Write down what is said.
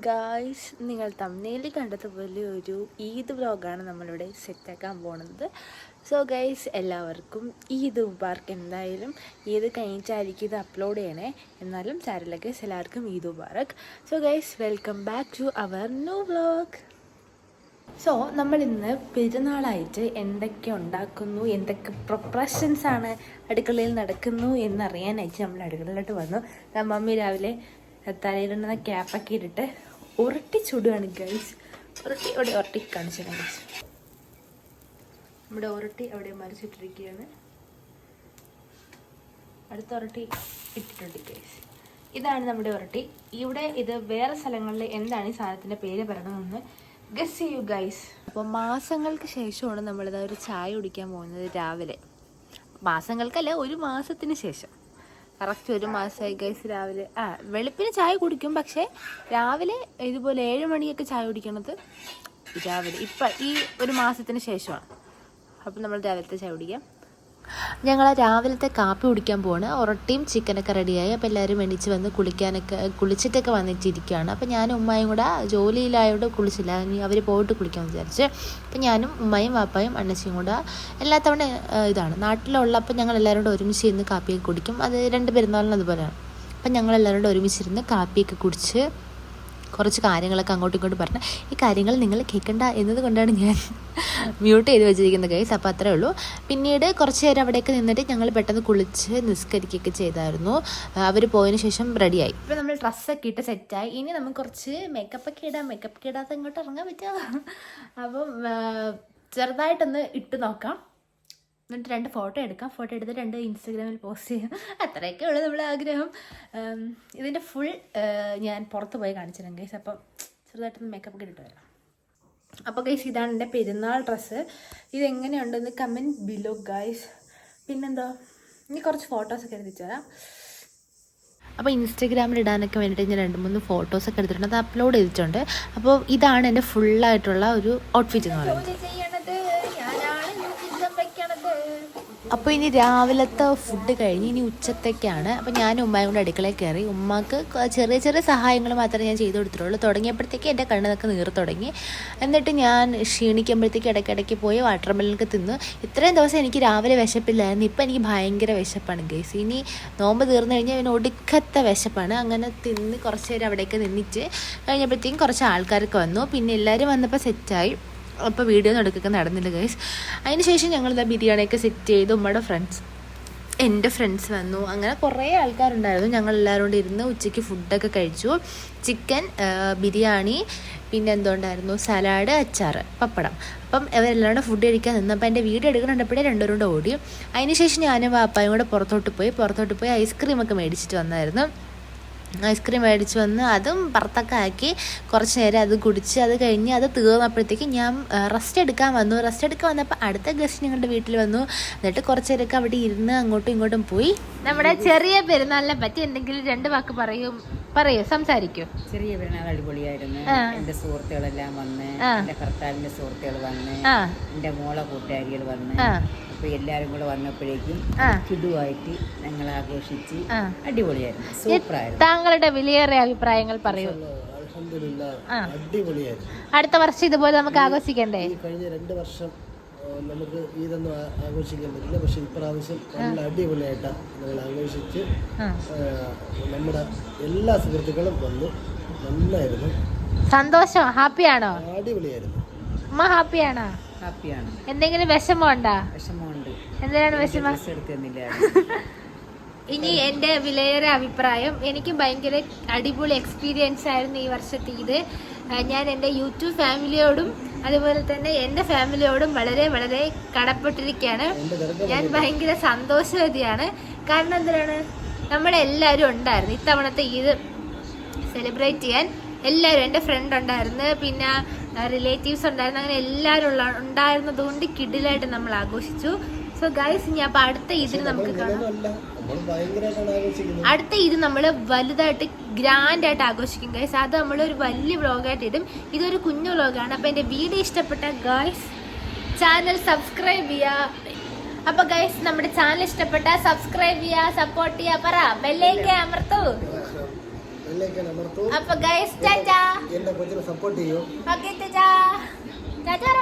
Guys നിങ്ങൾ തമ്മിൽ കണ്ടതുപോലെ ഒരു ഈദ് വ്ലോഗാണ് നമ്മളിവിടെ സെറ്റാക്കാൻ പോകുന്നത് സോ ഗൈസ് എല്ലാവർക്കും ഈദ് മുബാർക്ക് എന്തായാലും ഈദ് കഴിഞ്ഞിട്ടായിരിക്കും ഇത് അപ്ലോഡ് ചെയ്യണേ. എന്നാലും ഗൈസ് എല്ലാവർക്കും Eid Mubarak. So guys welcome back to our new vlog so നമ്മൾ ഇന്ന് പെരുന്നാളായിട്ട് എന്തൊക്കെ ഉണ്ടാക്കുന്നു എന്തൊക്കെ പ്രിപ്പറേഷൻസ് ആണ് അടുക്കളയിൽ നടക്കുന്നു എന്നറിയാനായിട്ട് നമ്മൾ അടുക്കളയിലോട്ട് വന്നു. മമ്മി രാവിലെ തലയിലിടുന്ന ക്യാപ്പൊക്കെ ഇട്ടിട്ട് ഉരുട്ടി ചുടുകയാണ് ഗൈസ് ഉരുട്ടി അവിടെ ഉരുട്ടി കാണിച്ചു ഗൈസ് നമ്മുടെ ഉരുട്ടി അവിടെ മറിച്ചിട്ടിരിക്കുകയാണ്. അടുത്ത ഉരുട്ടി ഇട്ടിട്ടുണ്ട് ഗൈസ് ഇതാണ് നമ്മുടെ ഉരുട്ടി. ഇവിടെ ഇത് വേറെ സ്ഥലങ്ങളിൽ എന്താണ് ഈ സാധനത്തിന്റെ പേര് പറയണമെന്ന് ഗസ് ചെയ്യൂ ഗൈസ് അപ്പോൾ മാസങ്ങൾക്ക് ശേഷമാണ് നമ്മളിത് ഒരു ചായ കുടിക്കാൻ പോകുന്നത് രാവിലെ. മാസങ്ങൾക്കല്ല ഒരു മാസത്തിന് ശേഷം. കറക്റ്റ് ഒരു മാസമായി ഗൈസ് രാവിലെ. ആ വെളുപ്പിന് ചായ കുടിക്കും പക്ഷേ രാവിലെ ഇതുപോലെ ഏഴ് മണിയൊക്കെ ചായ കുടിക്കണത് രാവിലെ. ഇപ്പം ഈ ഒരു മാസത്തിന് ശേഷമാണ്. അപ്പം നമ്മൾ രാവിലത്തെ ചായ കുടിക്കാം. ഞങ്ങൾ രാവിലത്തെ കാപ്പി കുടിക്കാൻ പോവാണ്. ഒറട്ടിയും ചിക്കനൊക്കെ റെഡിയായി അപ്പോൾ എല്ലാവരും എണീച്ച് വന്ന് കുളിക്കാനൊക്കെ കുളിച്ചിട്ടൊക്കെ വന്നിട്ടിരിക്കുകയാണ് അപ്പോൾ ഞാനും ഉമ്മയും കൂടെ ജോലിയിലായോണ്ട് കുളിച്ചില്ല. ഇനി അവർ പോയിട്ട് കുളിക്കാമെന്ന് വിചാരിച്ച്. അപ്പോൾ ഞാനും ഉമ്മയും വാപ്പായും അണ്ണച്ചിയും കൂടെ എല്ലാ തവണ ഇതാണ്. നാട്ടിലുള്ളപ്പോൾ ഞങ്ങൾ എല്ലാവരും കൂടെ ഒരുമിച്ച് ഇരുന്ന് കാപ്പിയൊക്കെ കുടിക്കും. അത് രണ്ട് പെരുന്നാളിനും അതുപോലെയാണ്. അപ്പം ഞങ്ങൾ എല്ലാവരും കൂടെ ഒരുമിച്ചിരുന്ന് കാപ്പിയൊക്കെ കുടിച്ച് കുറച്ച് കാര്യങ്ങളൊക്കെ അങ്ങോട്ടും ഇങ്ങോട്ടും പറഞ്ഞ് ഈ കാര്യങ്ങൾ നിങ്ങൾ കേൾക്കണ്ട എന്നതുകൊണ്ടാണ് ഞാൻ മ്യൂട്ട് ചെയ്ത് വെച്ചിരിക്കുന്നത് കേസ് അപ്പോൾ അത്രേ ഉള്ളൂ. പിന്നീട് കുറച്ച് നേരം അവിടെയൊക്കെ നിന്നിട്ട് ഞങ്ങൾ പെട്ടെന്ന് കുളിച്ച് നിസ്കരിക്കുകയൊക്കെ ചെയ്തായിരുന്നു. അവർ പോയതിന് ശേഷം റെഡിയായി ഇപ്പോൾ നമ്മൾ ഡ്രസ്സൊക്കെ ഇട്ട് സെറ്റായി ഇനി നമുക്ക് കുറച്ച് മേക്കപ്പ് ഒക്കെ ഇടാം. മേക്കപ്പ് ഇടാതെ ഇങ്ങോട്ട് ഇറങ്ങാൻ പറ്റുമോ? അപ്പം ചെറുതായിട്ടൊന്ന് ഇട്ട് നോക്കാം. എന്നിട്ട് രണ്ട് ഫോട്ടോ എടുക്കാം. ഫോട്ടോ എടുത്ത് രണ്ട് ഇൻസ്റ്റഗ്രാമിൽ പോസ്റ്റ് ചെയ്യാം. അത്രയൊക്കെ ഉള്ളൂ നമ്മളെ ആഗ്രഹം. ഇതിന്റെ ഫുൾ ഞാൻ പുറത്ത് പോയി കാണിച്ചിരുന്നു ഗൈസ് അപ്പം ചെറുതായിട്ടൊന്ന് മേക്കപ്പ് ഒക്കെ ഇട്ടിട്ട് വരാം. അപ്പോൾ ഗൈസ് ഇതാണ് എന്റെ പെരുന്നാൾ ഡ്രസ്സ് ഇതെങ്ങനെയുണ്ടെന്ന് കമന്റ് ബിലോ ഗൈസ് പിന്നെന്തോ? ഇനി കുറച്ച് ഫോട്ടോസൊക്കെ എടുത്തിട്ട് തരാം അപ്പോൾ ഇൻസ്റ്റഗ്രാമിൽ ഇടാനൊക്കെ വേണ്ടിയിട്ട് ഞാൻ രണ്ട് മൂന്ന് ഫോട്ടോസൊക്കെ എടുത്തിട്ടുണ്ട്. അത് അപ്ലോഡ് ചെയ്തിട്ടുണ്ട്. അപ്പോൾ ഇതാണ് എന്റെ ഫുള്ളായിട്ടുള്ള ഒരു ഔട്ട്ഫിറ്റ് എന്ന് പറയുന്നത്. അപ്പോൾ ഇനി രാവിലത്തെ ഫുഡ് കഴിഞ്ഞ് ഇനി ഉച്ചത്തേക്കാണ്. അപ്പോൾ ഞാൻ ഉമ്മയും കൂടെ അടുക്കളയിൽ കയറി ഉമ്മക്ക് ചെറിയ ചെറിയ സഹായങ്ങൾ മാത്രമേ ഞാൻ ചെയ്തു കൊടുത്തിട്ടുള്ളൂ. തുടങ്ങിയപ്പോഴത്തേക്ക് എന്റെ കണ്ണിനൊക്കെ നീർ തുടങ്ങി. എന്നിട്ട് ഞാൻ ക്ഷീണിക്കുമ്പോഴത്തേക്ക് ഇടയ്ക്കിടയ്ക്ക് പോയി വാട്ടർ മെല്ലൊക്കെ തിന്നു. ഇത്രയും ദിവസം എനിക്ക് രാവിലെ വിശപ്പില്ലായിരുന്നു. ഇപ്പം എനിക്ക് ഭയങ്കര വിശപ്പാണ് ഗേസ്. ഇനി നോമ്പ് തീർന്നു കഴിഞ്ഞാൽ പിന്നെ ഒടുക്കത്തെ വിശപ്പാണ്. അങ്ങനെ തിന്ന് കുറച്ച് നേരം അവിടേക്ക് നിന്നിട്ട് കഴിഞ്ഞപ്പോഴത്തേക്കും കുറച്ച് ആൾക്കാരൊക്കെ വന്നു. പിന്നെ എല്ലാവരും വന്നപ്പോൾ സെറ്റായി അപ്പോൾ വീഡിയോ ഒന്നും എടുക്കൊക്കെ നടന്നില്ല ഗൈസ് അതിന് ശേഷം ഞങ്ങളിതാ ബിരിയാണിയൊക്കെ സെറ്റ് ചെയ്ത് ഉമ്മയുടെ ഫ്രണ്ട്സ് എന്റെ ഫ്രണ്ട്സ് വന്നു. അങ്ങനെ കുറേ ആൾക്കാരുണ്ടായിരുന്നു. ഞങ്ങൾ എല്ലാവരും കൂടി ഇരുന്ന് ഉച്ചയ്ക്ക് ഫുഡൊക്കെ കഴിച്ചു. ചിക്കൻ ബിരിയാണി പിന്നെ എന്തുകൊണ്ടായിരുന്നു സലാഡ് അച്ചാർ പപ്പടം. അപ്പം ഇവരെല്ലാം ഫുഡ് കഴിക്കാൻ നിന്നു. അപ്പം എന്റെ വീഡിയോ എടുക്കുന്നുണ്ടപ്പോഴേ രണ്ടുപേരും കൂടെ ഓടി. അതിന് ശേഷം ഞാനും വാപ്പായും കൂടെ പുറത്തോട്ട് പോയി. പുറത്തോട്ട് പോയി ഐസ്ക്രീമൊക്കെ മേടിച്ചിട്ട് വന്നായിരുന്നു. ഐസ്ക്രീം മേടിച്ച് വന്ന് അതും പുറത്തൊക്കെ ആക്കി കുറച്ച് നേരം അത് കുടിച്ച് അത് കഴിഞ്ഞ് അത് തീർന്നപ്പോഴത്തേക്ക് ഞാൻ റെസ്റ്റ് എടുക്കാൻ വന്നു. റെസ്റ്റ് എടുക്കാൻ വന്നപ്പോൾ അടുത്ത ഗസ്റ്റ് ഞങ്ങളുടെ വീട്ടിൽ വന്നു. എന്നിട്ട് കുറച്ച് നേരമൊക്കെ അവിടെ ഇരുന്ന് അങ്ങോട്ടും ഇങ്ങോട്ടും പോയി. നമ്മുടെ ചെറിയ പെരുന്നാളിനെ പറ്റി എന്തെങ്കിലും രണ്ട് വാക്ക് പറയും. പറയൂ സംസാരിക്കൂ. ചെറിയ പെരുന്നാൾ അടിപൊളിയായിരുന്നു. എന്റെ സുഹൃത്തുക്കളെല്ലാം വന്ന് എന്റെ ഭർത്താവിന്റെ സുഹൃത്തുക്കൾ വന്ന് എന്റെ മോളെ കൂട്ടുകാരികൾ വന്ന് ആ എല്ലാവരും എല്ലാരും കൂടെ വന്നപ്പോഴേക്കും കിടുവായിട്ട് ചുടുവായിട്ട് ഞങ്ങൾ ആഘോഷിച്ച് അടിപൊളിയായിരുന്നു. സൂപ്പറായിരുന്നു. താങ്കളുടെ വിലയേറിയ അഭിപ്രായങ്ങൾ പറയൂ. അടിപൊളിയായിരുന്നു. അടുത്ത വർഷം ഇതുപോലെ നമുക്ക് ആഘോഷിക്കണ്ടേ? കഴിഞ്ഞ രണ്ട് വർഷം നമുക്ക് ഇതൊന്നും ആ- ആഘോഷിക്കാൻ പറ്റില്ല. പക്ഷെ ഇപ്രാവശ്യം നല്ല അടിപൊളിയായിട്ടാണ് ഞങ്ങൾ ആഘോഷിച്ച് നമ്മുടെ എല്ലാ സുഹൃത്തുക്കളും വന്നു. നന്നായിരുന്നു. സന്തോഷം. ഹാപ്പിയാണോ? അടിപൊളിയായിരുന്നു. അമ്മ ഹാപ്പിയാണോ? ഹാപ്പിയാണ്. എന്തെങ്കിലും വിഷമമുണ്ടോ വിഷമമുണ്ട്. എന്തിനാണ് വിഷമം? ഇനി എന്റെ വിലയേറെ അഭിപ്രായം എനിക്ക് ഭയങ്കര അടിപൊളി എക്സ്പീരിയൻസ് ആയിരുന്നു ഈ വർഷത്തെ ഇത്. ഞാൻ എന്റെ യൂട്യൂബ് ഫാമിലിയോടും അതുപോലെ തന്നെ എന്റെ ഫാമിലിയോടും വളരെ വളരെ കടപ്പെട്ടിരിക്കുകയാണ്. ഞാൻ ഭയങ്കര സന്തോഷവതിയാണ്. കാരണം എന്തിനാണ്? നമ്മളെല്ലാവരും ഉണ്ടായിരുന്നു. ഇത്തവണത്തെ ഇത് സെലിബ്രേറ്റ് ചെയ്യാൻ എല്ലാവരും എന്റെ ഫ്രണ്ട് ഉണ്ടായിരുന്നു. പിന്നെ റിലേറ്റീവ്സ് ഉണ്ടായിരുന്നു. അങ്ങനെ എല്ലാവരും ഉള്ള ഉണ്ടായിരുന്നതുകൊണ്ട് കിഡിലായിട്ട് നമ്മൾ ആഘോഷിച്ചു. സോ ഗൈസ് ഇനി അപ്പൊ അടുത്ത ഇതിന് നമുക്ക് കാണാം. അടുത്ത ഇത് നമ്മൾ വലുതായിട്ട് ഗ്രാൻഡ് ആയിട്ട് ആഘോഷിക്കും. ഗൈസ് അത് നമ്മൾ ഒരു വലിയ വ്ലോഗായിട്ട് ഇടും. ഇതൊരു കുഞ്ഞു വ്ലോഗാണ് അപ്പൊ എന്റെ വീഡിയോ ഇഷ്ടപ്പെട്ട ഗൈസ് ചാനൽ സബ്സ്ക്രൈബ് ചെയ്യാ. അപ്പൊ ഗൈസ് നമ്മുടെ ചാനൽ ഇഷ്ടപ്പെട്ട സബ്സ്ക്രൈബ് ചെയ്യാ സപ്പോർട്ട് ചെയ്യാ. പറ. ബെല്ലേക്ക് അമർത്തു. ബെല്ലൈക്കൻ അമർത്തൂ. അപ്പൊ ഗൈസ് ടാറ്റാ. എന്റെ കൊച്ചിനെ സപ്പോർട്ട് ചെയ്യൂ. ഓക്കെ ടാറ്റാ. ടാറ്റാ